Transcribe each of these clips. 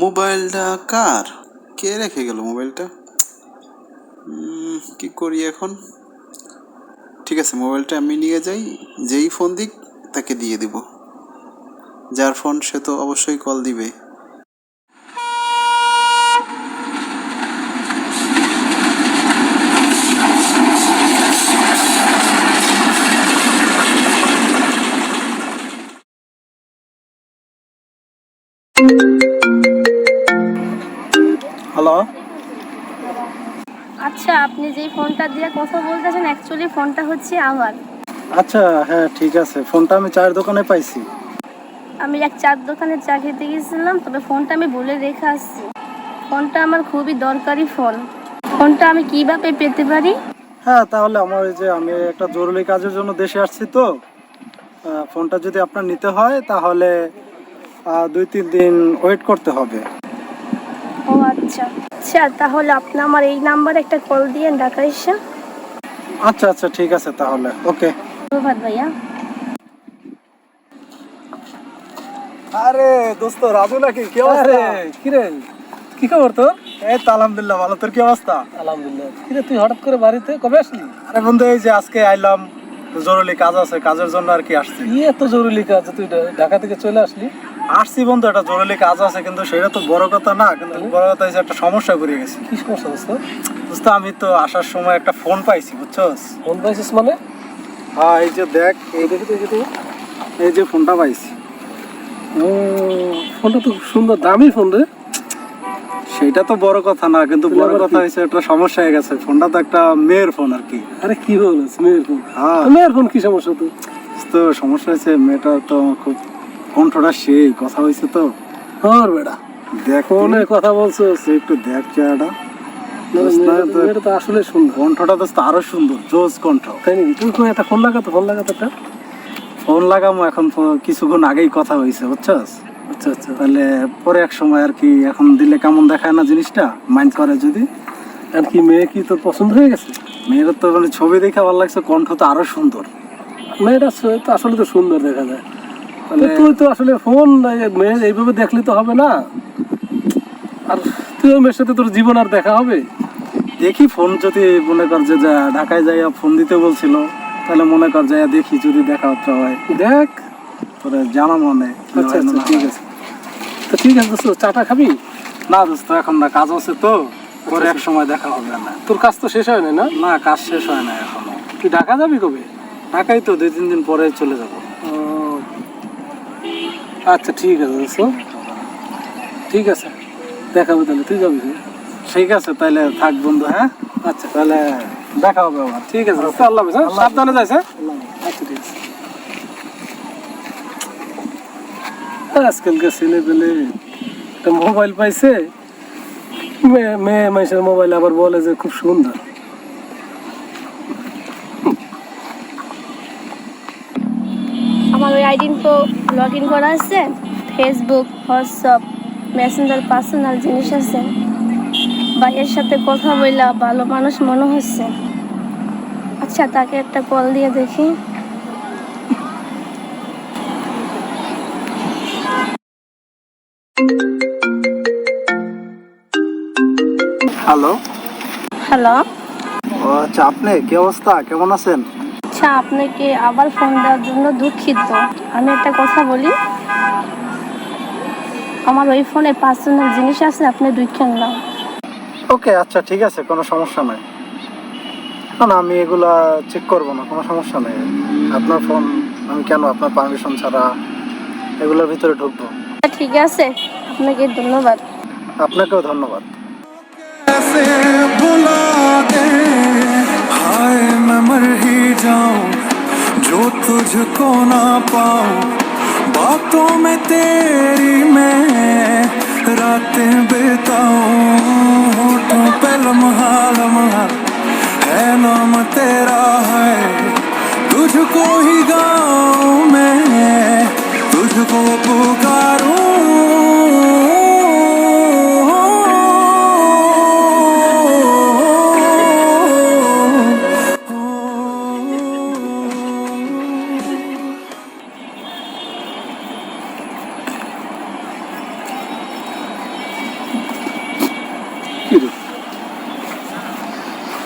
মোবাইলটা কার? কে রেখে গেল মোবাইলটা? কি করি এখন? ঠিক আছে, মোবাইলটা আমি নিয়ে যাই, যেই ফোন দিক তাকে দিয়ে দিব। যার ফোন সে তো অবশ্যই কল দিবে। হ্যালো আচ্ছা আপনি যেই ফোনটা দিয়ে কথা বলতেছেন অ্যাকচুয়ালি ফোনটা হচ্ছে আমার। আচ্ছা হ্যাঁ ঠিক আছে। ফোনটা আমি চায়ের দোকানে পাইছি। আমি এক চার দোকানে চা খেতে গেছিলাম তবে ফোনটা আমি বলে রেখে আসছি। ফোনটা আমার খুবই দরকারি ফোন। ফোনটা আমি কীভাবে পেতে পারি? হ্যাঁ তাহলে আমার ওই যে আমি একটা জরুরি কাজের জন্য দেশে আসছি তো। ফোনটা যদি আপনার নিতে হয় তাহলে দুই তিন দিন ওয়েট করতে হবে। ও আচ্ছা। আচ্ছা তাহলে আপনি আমার এই নাম্বারে একটা কল দিয়ে ঢাকা এসে। আচ্ছা আচ্ছা ঠিক আছে তাহলে। ওকে। ধন্যবাদ ভাইয়া। আরে দোস্ত রাজু নাকি? কি অবস্থা? কিরে? কি খবর তোর? এই তো আলহামদুলিল্লাহ ভালো। তোর কি অবস্থা? আলহামদুলিল্লাহ। কিরে তুই হঠাৎ করে বাড়িতে কবে আসলি? আরে বন্ধু এই যে আজকে আইলাম জরুরি কাজ আছে কাজের জন্য আর কি আসছি। কি এত জরুরি কাজ? তুই ঢাকা থেকে চলে আসলি? আসছি বন্ধু একটা জরুরি কাজ আছে কিন্তু সেটা তো বড় কথা না কিন্তু বড় কথা হচ্ছে একটা সমস্যা করে গেছি। কি সমস্যা দোস্ত দোস্ত আমি তো আসার সময় একটা ফোন পাইছি বুঝছস? ফোন পাইছিস মানে? হ্যাঁ এই যে দেখ এই দেখি দেখি। তুই এই যে ফোনটা পাইছি। ও ফোনটা তো সুন্দর দামি ফোন রে। সেটা তো বড় কথা না কিন্তু বড় কথা? হয়েছে একটা সমস্যা হয়ে গেছে। ফোনটা তো একটা মেয়ের ফোন আর কি। আরে কি বলিস মেয়ের ফোন? হ্যাঁ। মেয়ের ফোন কি সমস্যা তুই তো সমস্যা হয়েছে মেয়েটা তো খুব কণ্ঠটা সেই কথা হয়েছে তো? হর বেটা দেখ ফোনে কথা বলছো একটু দেখ চেহারাটা। তো- আসলে সুন্দর। কণ্ঠটা তো আরও সুন্দর জোস কণ্ঠ। তাই নাকি? তুই কোন একটা ফোন লাগাতো ফোন লাগাতো একটা? ফোন লাগামো এখন কিছুক্ষণ আগেই কথা হয়েছে বুঝছস? আচ্ছা আচ্ছা। তাহলে পরে এক সময় আর কি এখন দিলে কেমন দেখায় না জিনিসটা? মাইন্ড করে যদি। আর কি মেয়ে কি তোর পছন্দ হয়ে গেছে? মেয়ের তো মানে ছবি দেখে ভালো লাগছে কণ্ঠ তো আরও সুন্দর। মেয়েটা আসলে তো সুন্দর দেখা যায়। তুই তো আসলে ফোন মেয়ে এইভাবে দেখলে তো হবে না। আর তুই মেয়ের সাথে তোর জীবন আর দেখা হবে। দেখি ফোন যদি মনে কর যে ঢাকায় যাইয়া ফোন দিতে বলছিল তাহলে মনে কর যাইয়া দেখি যদি দেখা হতে হয়। দেখ। তোরে জানা মনে আচ্ছা আচ্ছা ঠিক আছে। তো ঠিক আছে দোস্ত চাটা খাবি? না দোস্ত এখন না কাজ আছে তো পরে এক সময় দেখা হবে না। তোর কাজ তো শেষ হয় না? না কাজ শেষ হয় না এখনও। তুই ঢাকা যাবি কবে? ঢাকায় তো দুই তিন দিন পরে চলে যাব। আচ্ছা ঠিক আছে দোস্ত ঠিক আছে দেখাবো তাহলে তুই যাবি? ঠিক আছে তাহলে থাক বন্ধু হ্যাঁ? আচ্ছা তাহলে দেখা হবে আবার। ঠিক আছে আল্লাহ হাফেজ, হ্যাঁ? সাবধানে যাইস হ্যাঁ? আচ্ছা ঠিক আছে। আজকালকার ছেলে পেলে একটা মোবাইল পাইছে। মেয়ে মানুষের মোবাইল আবার বলে যে খুব সুন্দর। আমার ওই আইডি তো লগ ইন করা আছে ফেসবুক হোয়াটসঅ্যাপ মেসেঞ্জার পার্সোনাল জিনিস আছে। ভাইয়ের সাথে কথা বললা ভালো মানুষ মনে হচ্ছে। আচ্ছা তাকে একটা কল দিয়ে দেখি। হ্যালো হ্যালো ও আচ্ছা আপনি কি অবস্থা? কেমন আছেন? আচ্ছা আপনাকে আবার ফোন দেওয়ার জন্য দুঃখিত। আমি একটা কথা বলি। আমার ওই ফোনে পার্সোনাল জিনিস আছে আপনি দুইখান না ওকে আচ্ছা ঠিক আছে কোনো সমস্যা নাই। না না আমি এগুলা চেক করব না কোনো সমস্যা নেই। আপনার ফোন আমি কেন আপনার পারমিশন ছাড়া এগুলোর ভিতরে ঢুকবো? ঠিক আছে আপনাকে ধন্যবাদ। আপনাকেও ধন্যবাদ। तुझको ना पाऊँ, बातों में तेरी मैं रातें बिताऊं। होठों पे लम्हा लम्हा है, नाम तेरा है।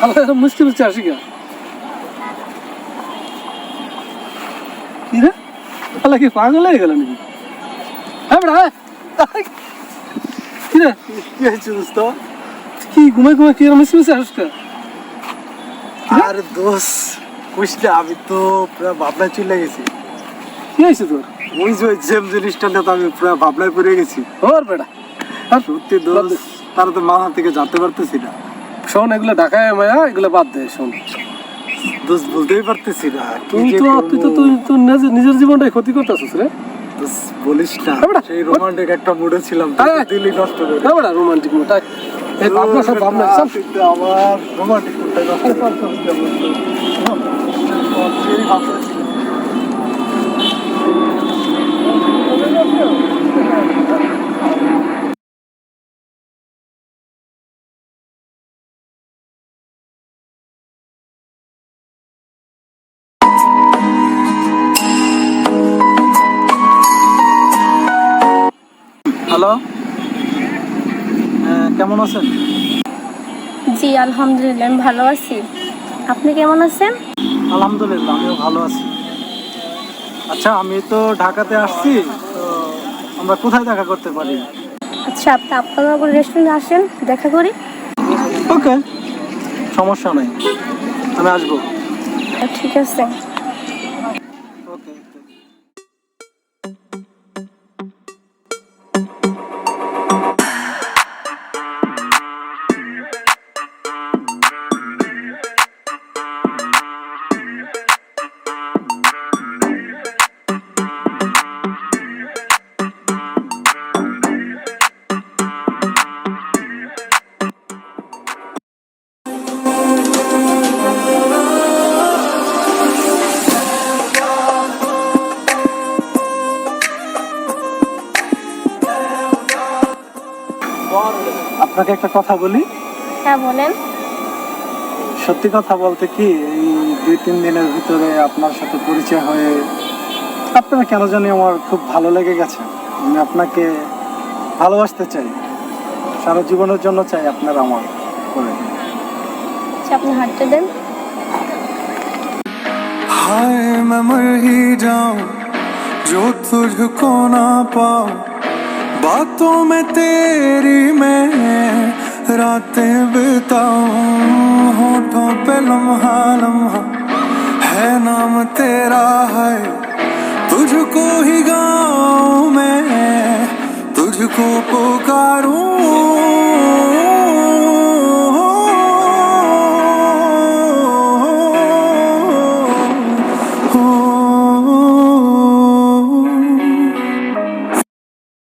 এখন মুসকে মুসকে আসি গা কি রে? আলা কি পাগল হয়ে গেল নাকি? হ্যাঁ বেড়া হ্যাঁ। কি রে? কি হয়েছে দোস্ত? কি ঘুমাই ঘুমাই কি মুসকে মুসকে আসিস আর দোষ বুঝ না আমি তো পুরো ভাবনায় চলে গেছি। কি হয়েছে তোর? ওই যে সেম জিনিসটা নিয়ে তো আমি পুরো ভাবনায় পড়ে গেছি। ওর বেড়া আর সত্যি দোষ তারা তো মাথা থেকে জানতে পারতেছি না। শোন এগুলো ঢাকায় মায়া এগুলো বাদ দে শোন। দোষ বলতেই পারতেছি না তুই তো তুই তো তুই তোর নিজের জীবনটাই ক্ষতি করতেছিস রে। বলিস না সেই রোমান্টিক একটা মুডে ছিলাম। দিল্লি নষ্ট করে। না বেড়া রোমান্টিক এই ভাবনা সব ভাবনা সব আমার রোমান্টিক মুডটা নষ্ট করতে হ্যালো হ্যাঁ, কেমন আছেন? জি আলহামদুলিল্লাহ আমি ভালো আছি। আপনি কেমন আছেন? আলহামদুলিল্লাহ আমিও ভালো আছি। আচ্ছা আমি তো ঢাকাতে আসছি তো আমরা কোথায় দেখা করতে পারি? আচ্ছা আপনি আপনার রেস্টুরেন্টে আসেন দেখা করি। ওকে সমস্যা নাই আমি আসব। ঠিক আছে। আপনাকে একটা কথা বলি হ্যাঁ বলেন সত্যি কথা বলতে কি এই দুই তিন দিনের ভিতরে আপনার সাথে পরিচয় হয়ে আপনারা কেন জানি আমার খুব ভালো লেগে গেছে আমি আপনাকে ভালোবাসতে চাই সারা জীবনের জন্য চাই আপনার আমার করে আচ্ছা আপনি হাঁটতে দেন हाय मैं मर ही जाऊं जो तुझको ना पाऊं बातों में तेरी मैं रातें बिताऊं, होठों पे लम्हा लम्हा है नाम तेरा है। तुझको ही गाऊं मैं, तुझको पुकारूं